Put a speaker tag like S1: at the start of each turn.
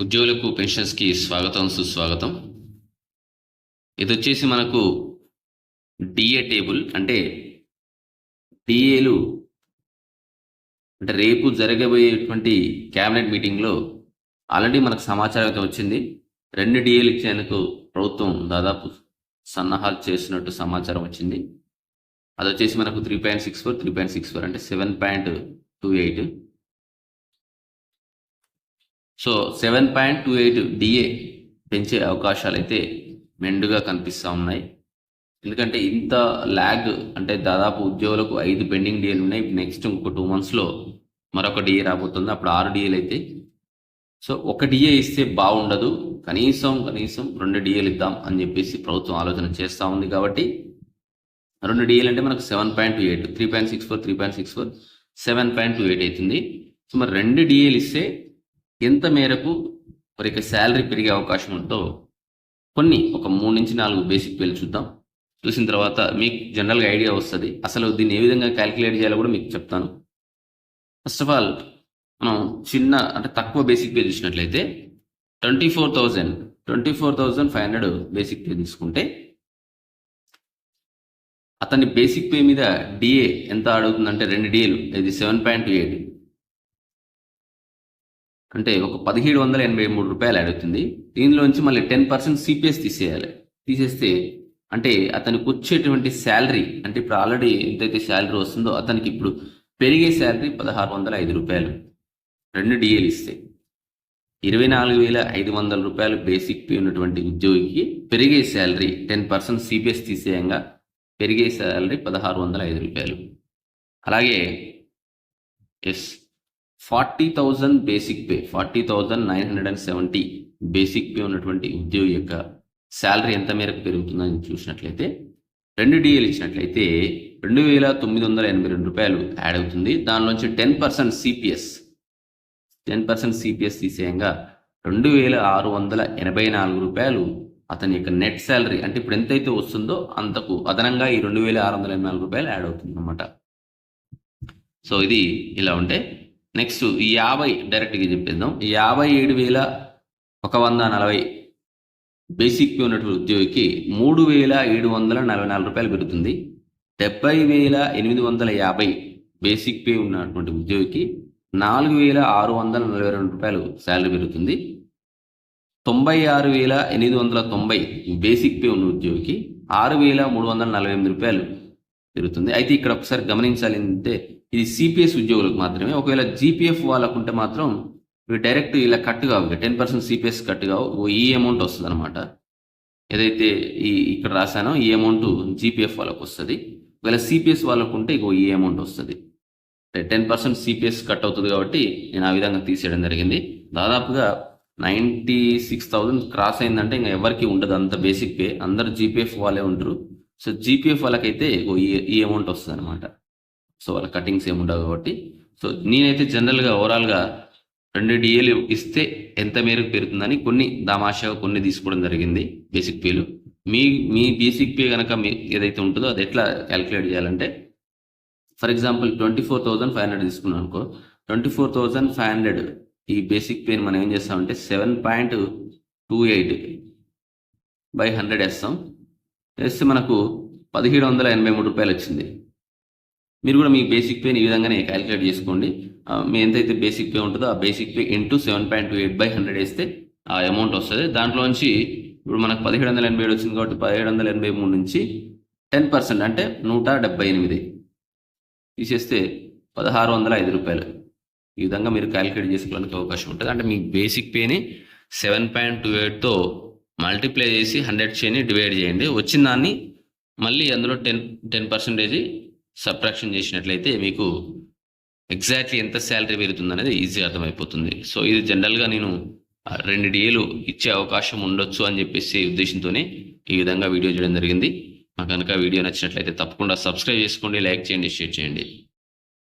S1: ఉద్యోగులకు పెన్షన్స్కి స్వాగతం సుస్వాగతం. ఇది వచ్చేసి మనకు డిఏ టేబుల్ అంటే డిఏలు అంటే రేపు జరగబోయేటువంటి క్యాబినెట్ మీటింగ్లో ఆల్రెడీ మనకు సమాచారం అయితే వచ్చింది. రెండు డిఏలు ఇచ్చేందుకు ప్రభుత్వం దాదాపు సన్నాహాలు చేసినట్టు సమాచారం వచ్చింది. అది వచ్చేసి మనకు three point six four three point six four అంటే seven point two eight so seven point two eight DA పెంచే అవకాశాలు అయితే మెండుగా కనిపిస్తూ ఉన్నాయి. ఎందుకంటే ఇంత ల్యాగ్ అంటే దాదాపు ఉద్యోగులకు ఐదు పెండింగ్ డిఏలు ఉన్నాయి. నెక్స్ట్ ఇంకో టూ మంత్స్లో మరొక డిఏ రాబోతుంది. అప్పుడు ఆరు డిఏలు అయితే సో ఒక డిఏ ఇస్తే బాగుండదు. కనీసం కనీసం రెండు డిఏలు ఇద్దాం అని చెప్పేసి ప్రభుత్వం ఆలోచన చేస్తూ ఉంది కాబట్టి రెండు డిఏలు అంటే మనకు seven point two eight three point six four three point six four seven point two eight అవుతుంది. సో మరి రెండు డిఏలు ఇస్తే ఎంత మేరకు మరి ఇక శాలరీ పెరిగే అవకాశం ఉందో కొన్ని ఒక మూడు నుంచి నాలుగు బేసిక్ పేర్లు చూద్దాం. చూసిన తర్వాత మీకు జనరల్గా ఐడియా వస్తుంది. అసలు దీన్ని ఏ విధంగా క్యాలిక్యులేట్ చేయాలో కూడా మీకు చెప్తాను. ఫస్ట్ ఆఫ్ ఆల్ మనం చిన్న అంటే తక్కువ బేసిక్ పే చూసినట్లయితే twenty four thousand twenty four thousand five hundred basic pay తీసుకుంటే అతని బేసిక్ పే మీద డిఏ ఎంత అడుగుతుందంటే రెండు డిఏలు ఇది సెవెన్ పాయింట్ ఎయిట్. అంటే ఒక పదిహేడు వందల ఎనభై మూడు రూపాయలు అడుగుతుంది దీనిలోంచి మళ్ళీ టెన్ పర్సెంట్ సిపిఎస్ తీసేయాలి. తీసేస్తే అంటే అతనికి వచ్చేటువంటి శాలరీ అంటే ఇప్పుడు ఆల్రెడీ ఎంతైతే శాలరీ వస్తుందో అతనికి ఇప్పుడు పెరిగే శాలరీ పదహారు వందల ఐదు రూపాయలు. రెండు డిఏలు ఇస్తే ఇరవై నాలుగు వేల ఐదు వందల రూపాయలు బేసిక్ పే ఉన్నటువంటి ఉద్యోగికి పెరిగే శాలరీ టెన్ పర్సెంట్ సిపిఎస్ తీసేయంగా పెరిగే శాలరీ పదహారు వందల ఐదు రూపాయలు. అలాగే yes forty thousand basic pay forty thousand nine hundred and seventy basic pay ఉన్నటువంటి ఉద్యోగి యొక్క శాలరీ ఎంత మేరకు పెరుగుతుందని చూసినట్లయితే రెండు డిఏలు ఇచ్చినట్లయితే రెండు వేల తొమ్మిది వందల ఎనభై రెండు రూపాయలు యాడ్ అవుతుంది. దానిలోంచి ten percent CPS ten percent CPS తీసేయంగా రెండు వేల ఆరు వందల ఎనభై నాలుగు రూపాయలు అతని యొక్క నెట్ శాలరీ అంటే ఇప్పుడు ఎంతైతే వస్తుందో అంతకు అదనంగా ఈ రెండు వేల ఆరు వందల ఎనభై నాలుగు రూపాయలు యాడ్ అవుతుంది అన్నమాట సో ఇది ఇలా ఉంటే నెక్స్ట్ యాభై డైరెక్ట్గా చెప్పేద్దాం. యాభై ఏడు వేల ఒక వంద నలభై బేసిక్ పే ఉన్నటువంటి ఉద్యోగికి మూడు వేల ఏడు వందల నలభై నాలుగు రూపాయలు పెరుగుతుంది. డెబ్బై వేల ఎనిమిది వందల యాభై బేసిక్ పే ఉన్నటువంటి ఉద్యోగికి నాలుగు వేల ఆరు వందల నలభై రెండు రూపాయలు శాలరీ పెరుగుతుంది. తొంభై ఆరు వేల ఎనిమిది వందల తొంభై బేసిక్ పే ఉన్న ఉద్యోగికి ఆరు వేల మూడు వందల నలభై ఎనిమిది రూపాయలు పెరుగుతుంది. అయితే ఇక్కడ ఒకసారి గమనించాలి అంటే ఇది సిపిఎస్ ఉద్యోగులకు మాత్రమే. ఒకవేళ జీపీఎఫ్ వాళ్ళకు ఉంటే మాత్రం ఇవి డైరెక్ట్ ఇలా కట్ కావు. టెన్ పర్సెంట్ సిపిఎస్ కట్ కావు. ఈ అమౌంట్ వస్తుంది అనమాట ఏదైతే ఈ ఇక్కడ రాశానో ఈ అమౌంట్ జీపీఎఫ్ వాళ్ళకు వస్తుంది ఒకవేళ సిపిఎస్ వాళ్ళకు ఉంటే ఇగో ఈ అమౌంట్ వస్తుంది. టెన్ పర్సెంట్ సిపిఎస్ కట్ అవుతుంది కాబట్టి నేను ఆ విధంగా తీసేయడం జరిగింది. దాదాపుగా నైంటీ సిక్స్ థౌజండ్ క్రాస్ అయిందంటే ఇంకా ఎవరికి ఉండదు. అంత బేసిక్ పే. అందరు జీపీఎఫ్ వాళ్ళే ఉంటారు. సో జీపీఎఫ్ వాళ్ళకైతే ఈ ఈ అమౌంట్ వస్తుంది అనమాట సో వాళ్ళ కటింగ్స్ ఏముండవు కాబట్టి. సో నేనైతే జనరల్గా ఓవరాల్గా రెండు డిఏలు ఇస్తే ఎంత మేరకు పెరుగుతుందని కొన్ని దామాషగా కొన్ని తీసుకోవడం జరిగింది బేసిక్ పేలు మీ మీ బేసిక్ పే కనుక మీ ఏదైతే ఉంటుందో అది ఎట్లా క్యాలిక్యులేట్ చేయాలంటే for example twenty four thousand five hundred తీసుకున్నాం అనుకో twenty four thousand five hundred ఈ బేసిక్ పేని మనం ఏం చేస్తామంటే seven point two eight by hundred వేస్తాం. ప్లస్ మనకు పదిహేడు వందల ఎనభై మూడు రూపాయలు వచ్చింది మీరు కూడా మీ బేసిక్ పేని ఈ విధంగానే క్యాలిక్యులేట్ చేసుకోండి. మీ ఎంతైతే బేసిక్ పే ఉంటుందో ఆ basic pay into seven point two eight by hundred వేస్తే ఆ అమౌంట్ వస్తుంది. దాంట్లోంచి ఇప్పుడు మనకు పదిహేడు వందల ఎనభై ఏడు వచ్చింది కాబట్టి పదిహేడు వందల ఎనభై మూడు నుంచి టెన్ పర్సెంట్ అంటే నూట డెబ్బై ఎనిమిది తీసేస్తే పదహారు వందల ఐదు రూపాయలు. ఈ విధంగా మీరు క్యాలిక్యులేట్ చేసుకోవడానికి అవకాశం ఉంటుంది. అంటే మీ బేసిక్ పేని సెవెన్ పాయింట్ టూ ఎయిట్తో మల్టిప్లై చేసి హండ్రెడ్ చేయని డివైడ్ చేయండి. వచ్చిన దాన్ని మళ్ళీ అందులో టెన్ టెన్ పర్సెంటేజ్ సబ్ట్రాక్షన్ చేసినట్లయితే మీకు ఎగ్జాక్ట్లీ ఎంత శాలరీ పెరుగుతుంది అనేది ఈజీగా అర్థమైపోతుంది. సో ఇది జనరల్గా నేను రెండు డిఏలు ఇచ్చే అవకాశం ఉండొచ్చు అని చెప్పేసి ఉద్దేశంతోనే ఈ విధంగా వీడియో చేయడం జరిగింది. నాకు కనుక వీడియో నచ్చినట్లయితే తప్పకుండా సబ్స్క్రైబ్ చేసుకోండి లైక్ చేయండి షేర్ చేయండి.